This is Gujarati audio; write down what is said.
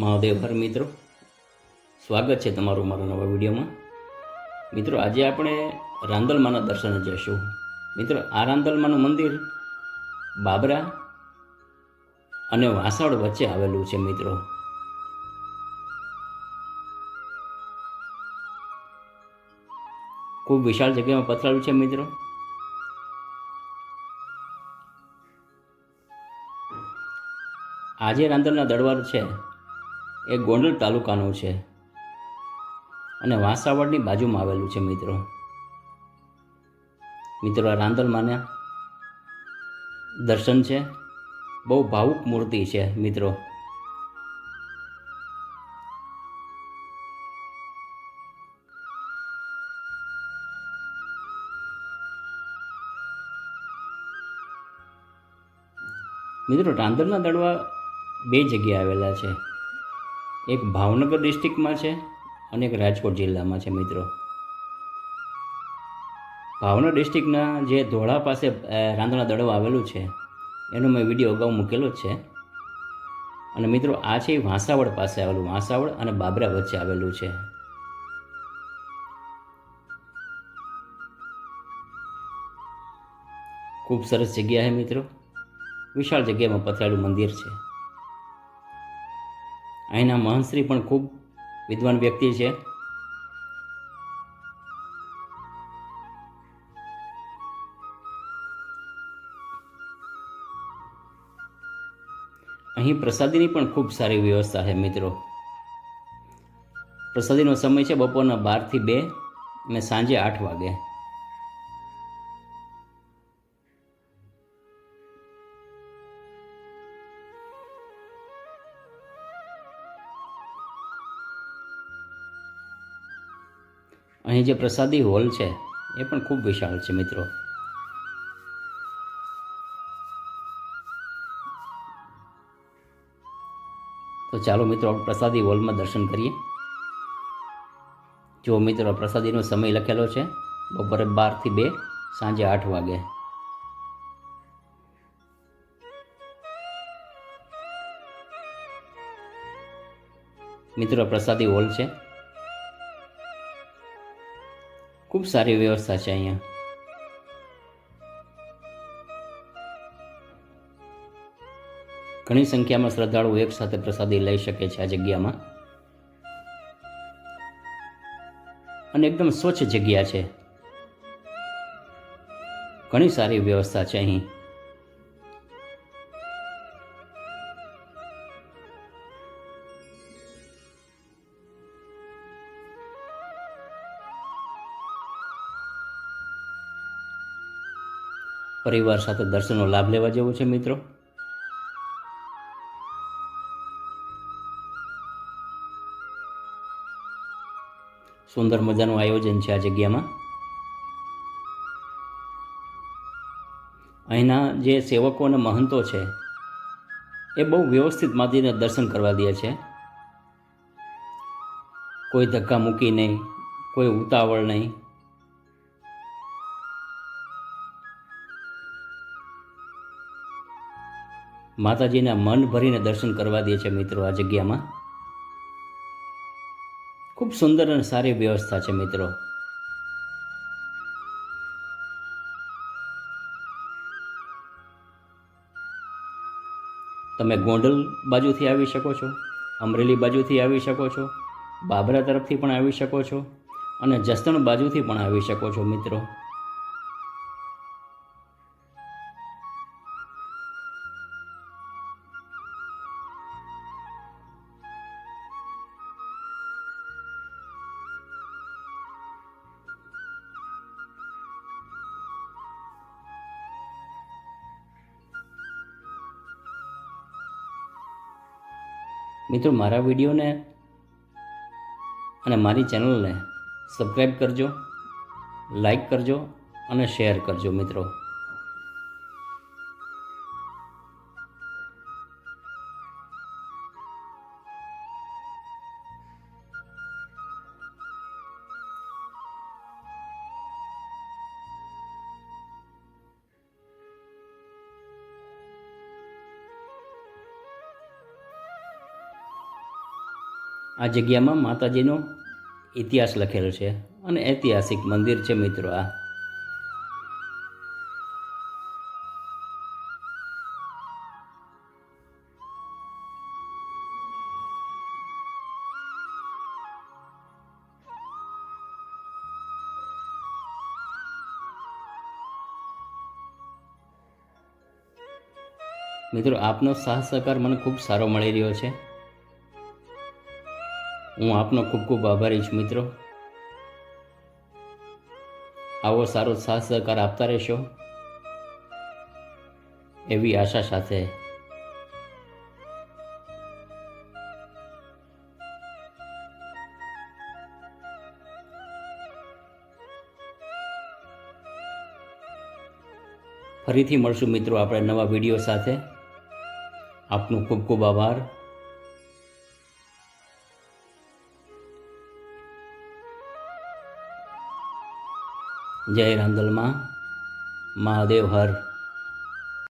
મહાદેવ હર મિત્રો, સ્વાગત છે તમારું મારા નવા વિડીયોમાં. મિત્રો, આજે આપણે રાંદલમાના દર્શને જઈશું. મિત્રો, આ રાંદલમાનું મંદિર બાબરા અને વાસણ વચ્ચે આવેલું છે મિત્રો. ખૂબ વિશાળ જગ્યામાં પથરાયું છે મિત્રો. આજે રાંદલના દરબાર છે એ ગોંડલ તાલુકાનું છે. અને વાંસાવડની બાજુમાં આવેલું છે મિત્રો. મિત્રો, આ રાંદલમાના દર્શન છે. બહુ ભાવુક મૂર્તિ છે, મિત્રો. મિત્રો, રાંદલના દડવા બે જગ્યાએ આવેલા છે. એક ભાવનગર ડિસ્ટ્રિક્ટમાં છે અને એક રાજકોટ જિલ્લામાં છે, મિત્રો. ભાવનગર ડિસ્ટ્રિક્ટના જે ધોળા પાસે રાંધણા દડો આવેલું છે, એનો મેં વીડિયો અગાઉ મૂકેલો જ છે. અને મિત્રો, આ છે એ વાંસાવડ પાસે આવેલું વાંસાવડ અને બાબરા વચ્ચે આવેલું છે. ખૂબ સરસ જગ્યા છે, મિત્રો. વિશાળ જગ્યામાં પથરાયેલું મંદિર છે. અહીંના મહંશ્રી પણ ખૂબ વિદ્વાન વ્યક્તિ છે. અહીં પ્રસાદીની પણ ખૂબ સારી વ્યવસ્થા છે મિત્રો. પ્રસાદીનો સમય છે બપોરના બારથી બે અને સાંજે આઠ વાગે. અહીં જે પ્રસાદી હોલ છે, એ પણ ખૂબ વિશાળ છે મિત્રો. તો ચાલો મિત્રો પ્રસાદી હોલમાં દર્શન કરીએ. જો મિત્રો પ્રસાદીનો સમય લખેલો છે, બપોરે બારથી બે, સાંજે આઠ વાગે. મિત્રો પ્રસાદી હોલ છે. ખૂબ સારી વ્યવસ્થા છે અહીંયા ઘણી સંખ્યામાં શ્રદ્ધાળુઓ એકસાથે પ્રસાદી લઈ શકે છે આ જગ્યામાં અને એકદમ સ્વચ્છ જગ્યા છે ઘણી સારી વ્યવસ્થા છે અહીં પરિવાર સાથે દર્શનનો લાભ લેવા જેવો છે, મિત્રો? સુંદર મજાનું આયોજન છે આ જગ્યામાં. અહીંના જે સેવકો અને મહંતો છે, એ બહુ વ્યવસ્થિત માતાજીને દર્શન કરવા દે છે. કોઈ ધક્કા મૂકી નહીં, કોઈ ઉતાવળ નહીં. માતાજીના મન ભરીને દર્શન કરવા દે છે મિત્રો આ જગ્યામાં. ખૂબ સુંદર અને સારી વ્યવસ્થા છે મિત્રો. તમે ગોંડલ બાજુથી આવી શકો છો, અમરેલી બાજુથી આવી શકો છો, બાબરા તરફથી પણ આવી શકો છો અને જસદણ બાજુથી પણ આવી શકો છો મિત્રો. મિત્રો મારા વિડીયોને અને મારી ચેનલને સબસ્ક્રાઈબ કરજો લાઈક કરજો અને શેર કરજો મિત્રો. આ જગ્યામાં માતાજીનો ઇતિહાસ લખેલો છે અને ઐતિહાસિક મંદિર છે મિત્રો આ. મિત્રો આપનો સાથ સહકાર મને ખૂબ સારો મળી રહ્યો છે. હું આપનો ખૂબ ખૂબ આભારી છું, મિત્રો. આવો સારો સાથ સહકાર આપતા રહેશો. એવી આશા સાથે. ફરીથી મળશું, મિત્રો, આપણે નવા વીડિયો સાથે. આપનો ખૂબ ખૂબ આભાર. જય રાંદલમાં મહાદેવ હર.